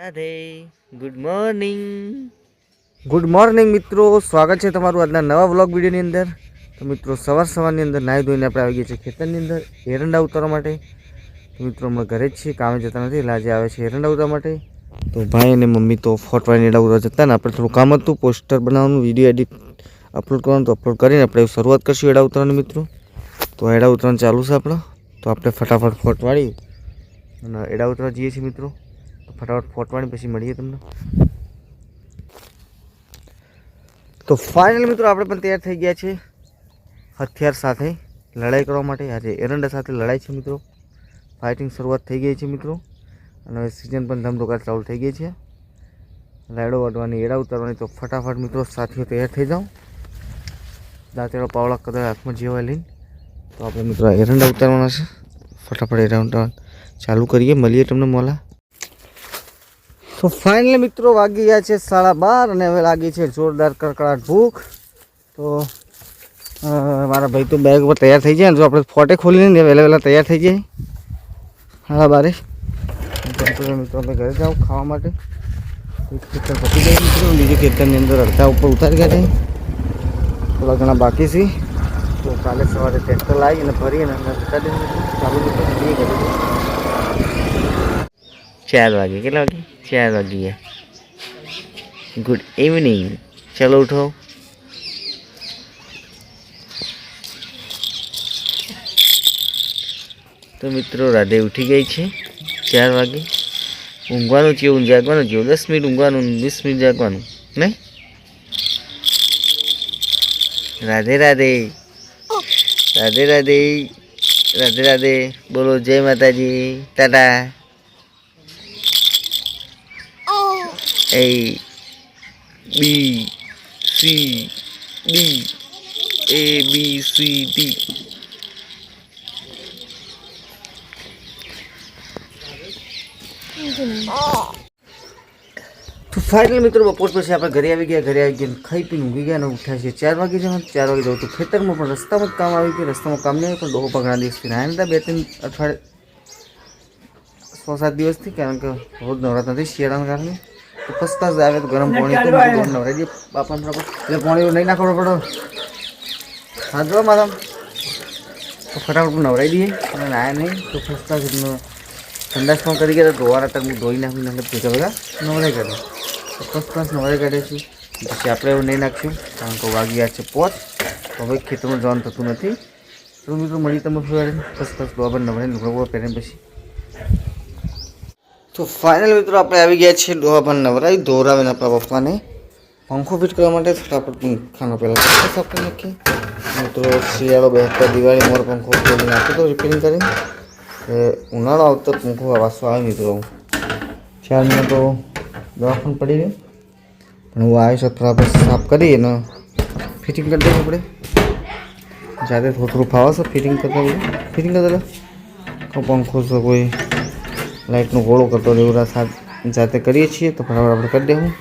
Radhe good morning good morning મિત્રો. સ્વાગત છે તમારું આજના નવા વ્લોગ વિડીયોની અંદર. તો મિત્રો, સવાર સવારની અંદર નાહી ધોઈને આપણે આવી ગયા છીએ ખેતરની અંદર, એરંડા ઉતારવા માટે. તો મિત્રો, અમે ઘરે જ છીએ, કામે જતા નથી, એટલે આજે આવે છે એરંડા ઉતારવા માટે. તો ભાઈ અને મમ્મી તો ફોટવાની એરંડા ઉતારવા જતા ને આપણે થોડું કામ હતું, પોસ્ટર બનાવવાનું વીડિયો એડિટ અપલોડ કરવાનું, તો અપલોડ કરીને આપણે શરૂઆત કરશું એડા ઉતારવાની, મિત્રો. તો એડા ઉતરવાનું ચાલુ છે આપણો. તો આપણે ફટાફટ ફોટવાડી અને એડા ઉતરવા જઈએ છીએ, મિત્રો. ફટાફટ ફોટવાની પછી મળીએ તમને. તો ફાઇનલ મિત્રો આપણે પણ તૈયાર થઈ ગયા છે હથિયાર સાથે લડાઈ કરવા માટે. આજે એરંડા સાથે લડાઈ છે મિત્રો. ફાઇટિંગ શરૂઆત થઈ ગઈ છે મિત્રો. અને સિઝન પણ ધમધોકાર ચાલુ થઈ ગઈ છે. રાયડો વાડવાની એડા ઉતારવાની તો ફટાફટ મિત્રો સાથીઓ તૈયાર થઈ જાઓ. દાંતેડો પાવડા કદાચ હાથમાં જેવા લઈને. તો આપણે મિત્રો એરંડા ઉતારવાના છે. ફટાફટ એરંડા ચાલુ કરીએ. મળીએ તમને મોલા. તો ફાઇનલી મિત્રો વાગી ગયા છે સાડા બાર અને હવે લાગી છે જોરદાર કડકડાટ ભૂખ. તો મારા ભાઈ તો બેગ ઉપર તૈયાર થઈ જાય ને જો આપણે ફોટે ખોલી લઈએ ને વહેલા વહેલા તૈયાર થઈ જાય સાડા બારે. મિત્રો અમે ઘરે જાઓ ખાવા માટે. પતી જાય મિત્રો. બીજી ખેતરની અંદર અડધા ઉપર ઉતારી ગયા છે. થોડા ઘણા બાકી છે. તો કાલે સવારે ટ્રેક્ટર લાવી ઉતારી દઈએ. ચાલુ ચાર વાગે, કેટલા વાગે? ચાર વાગી ગુડ ઇવનિંગ ચલો ઉઠો. તો મિત્રો, રાધે ઉઠી ગઈ છે. ચાર વાગે. ઊંઘવાનું કેવું જાગવાનું જેવું દસ મિનિટ ઊંઘવાનું, વીસ મિનિટ જાગવાનું. નહીં? રાધે રાધે. રાધે રાધે. રાધે રાધે. બોલો, જય Mataji. Tata. A, B, C, D, A, B, C, D. તો ફાઇનલ મિત્રો બપોર પછી આપણે ઘરે આવી ગયા ઘરે આવી ગયા ખાઈ પીને ઊંઘી ગયા અને ઉઠ્યા છે ચાર વાગે જવાનું ચાર વાગે જવું તો ખેતરમાં પણ રસ્તામાં જ કામ આવી ગયું રસ્તામાં કામ નહીં આવ્યું પણ ડોહો પગણા દિવસથી ના હતા બે ત્રણ અઠવાડિયે છ સાત દિવસથી કારણ કે રોજ નવરાત નથી શિયાળાના કારણે તો ફસતા જ આવે તો ગરમ પાણી તો ગરમ ના દઈએ બાપાને બરાબર એટલે પાણી નહીં નાખવું પડે. જો મારા. તો ફટાફટ નવરાઈ દઈએ. અને નાયા નહીં તો ફસતા જ ઠંડાસ પણ કરી ગયા તો ધોવાના તક હું ધોઈ નાખું નાખે ભેગા ભેગા નવરાઈ કાઢે ચોક્કસ ક્લાસ નવરાઈ કાઢે છે. પછી આપણે એવું નહીં નાખશું કારણ કે વાગ્યા ગયા છે પોત તો હવે ખેતરમાં જવાનું થતું નથી. તો મિત્રો મળી તમે ફેરે ફર્સ્ટ ક્લાસ ધોવા પર નવરાઈ નવરો પહેરે પછી. તો ફાઇનલ મિત્રો આપણે આવી ગયા છીએ ડોહા પર નવરાઈ, ધોરાવીને આપણા પપ્પાને. પંખો ફિટ કરવા માટે ફટાફટ પંખાનો પહેલાં પંખો સાફ નાખીએ. મિત્રો, શિયાળો બેસતા દિવાળી મોર પંખો ખોલી નાખ્યો તો રિપેરિંગ કરી ઉનાળો આવતો પંખો વાસો આવે મિત્રો. ચાર મહિના તો દવાખાન પડી ગયો. પણ હું આવીશ છું બરાબર સાફ કરી અને ફિટિંગ કરી દઈએ આપણે. જાતે થોડું થોડું ફાવે ફિટિંગ કરતા ફિટિંગ કરતા પંખો છે કોઈ લાઇટનો ગોળો કરતો રેવરા જાતે કરીએ છીએ, તો ફટાફટ આપણે કરી દેવું.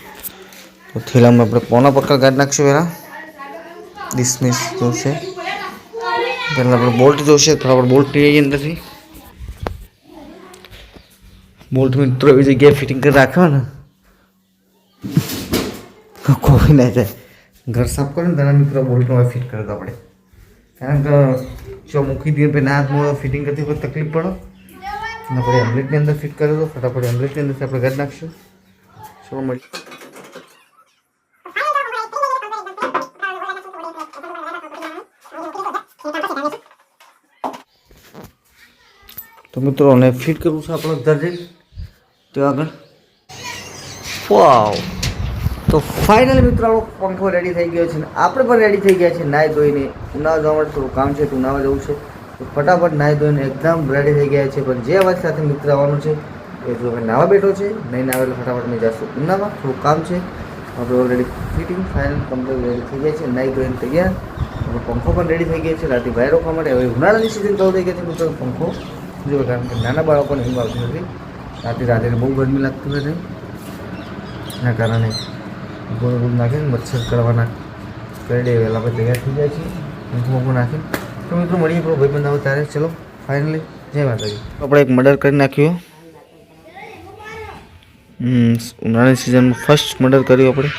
તો થેલામાં આપણે કોના પકડ કાઢી નાખશું પહેલાં. ડિસમિસ જોશે. પહેલાં આપણે બોલ્ટ જોશે ફટાફટ બોલ્ટ લઈ આવીએ અંદરથી. બોલ્ટ મિત્રો એવી જગ્યાએ ફિટિંગ કરી રાખ્યો ને. કોઈ ના જાય. ઘર સાફ કરે ને તારા મિત્રો બોલ્ટમાં ફિટ કરતા આપણે. કારણ કે જો મૂકી દઈએ ના હાથમાં ફિટિંગ કરતી કોઈ તકલીફ પડે. અને પછી એમ્બલેટની અંદર ફિટ કરી તો ફટાફટ એમ્બલેટની અંદરથી આપણે કાઢી નાખશું. શું મળી તો મિત્રો, અને ફિટ કરવું છે આપણે દરજે તો આગળ. વાવ. તો ફાઇનલ મિત્રો આપણો પંખો રેડી થઈ ગયો છે ને આપણે પણ રેડી થઈ ગયા છે. નાય ધોઈને ઉનાળા જવા માટે થોડું કામ છે, તો ઉનાળા જવું છે. ફટાફટ નાહી ધોઈને એકદમ રેડી થઈ ગયા છે. પણ જે અવાજ સાથે મિત્ર આવવાનું છે, એ જો હવે નાવા બેઠો છે, નહીં નાવે એટલે ફટાફટ મેં જશું. ઉનામાં થોડું કામ છે. આપણે already fitting final complete ready થઈ ગયા છે. નાહી ધોઈને તૈયાર. આપણો પંખો પણ રેડી થઈ ગયો છે. રાતે બહાર રોકવા માટે હવે ઉનાળાની સિઝન ચાલુ થઈ ગઈ છે મિત્રો. પંખો જો કારણ કે નાના બાળકોને હિમ આવતી નથી. રાતે રાત્રે બહુ ગરમી લાગતી નથી. એના કારણે ગોળ ગોળ નાખીને મચ્છર કરવાના કરી દે વહેલા પછી તૈયાર થઈ જાય છે. પંખો પંખો નાખીને. તો મિત્રો મળીએ આપણો ભાઈ બંધ ત્યારે. ચલો ફાઇનલી જય માતાજી. આપણે એક મર્ડર કરી નાખ્યો. હમ, ઉનાળાની સિઝનમાં ફર્સ્ટ મર્ડર કર્યું આપણે.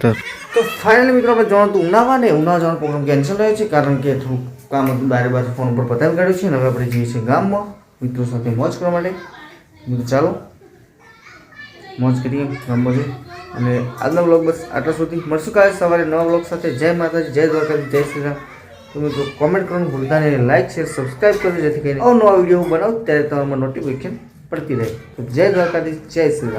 તો ફાઇનલી મિત્રો આપણે જવાનું હતું ઉનાવા ને. ઉનાવા જવાનો પ્રોગ્રામ કેન્સલ રહ્યો છે કારણ કે થોડું કામ હતું બારે બાર ફોન ઉપર પતાવી કાઢ્યું છે અને હવે આપણે જઈએ છીએ ગામમાં મિત્રો સાથે મોજ કરવા માટે. મિત્રો ચાલો મોજ કરીએ ગામમાં જઈ અને આજનો બ્લોગ બસ આટલા સુધી. મળશું કાલે સવારે નવા બ્લોગ સાથે. જય માતાજી, જય દ્વારકાજી જય શ્રી રામ. તો મિત્રો કોમેન્ટ કરવાનું ભૂલતા નહીં લાઈક શેર સબસ્ક્રાઈબ કરજો જેથી કરીને નવા વીડિયો હું બનાવું, ત્યારે તમારું નોટિફિકેશન પડતી રહે. તો જય દ્વારકાજી જય શ્રી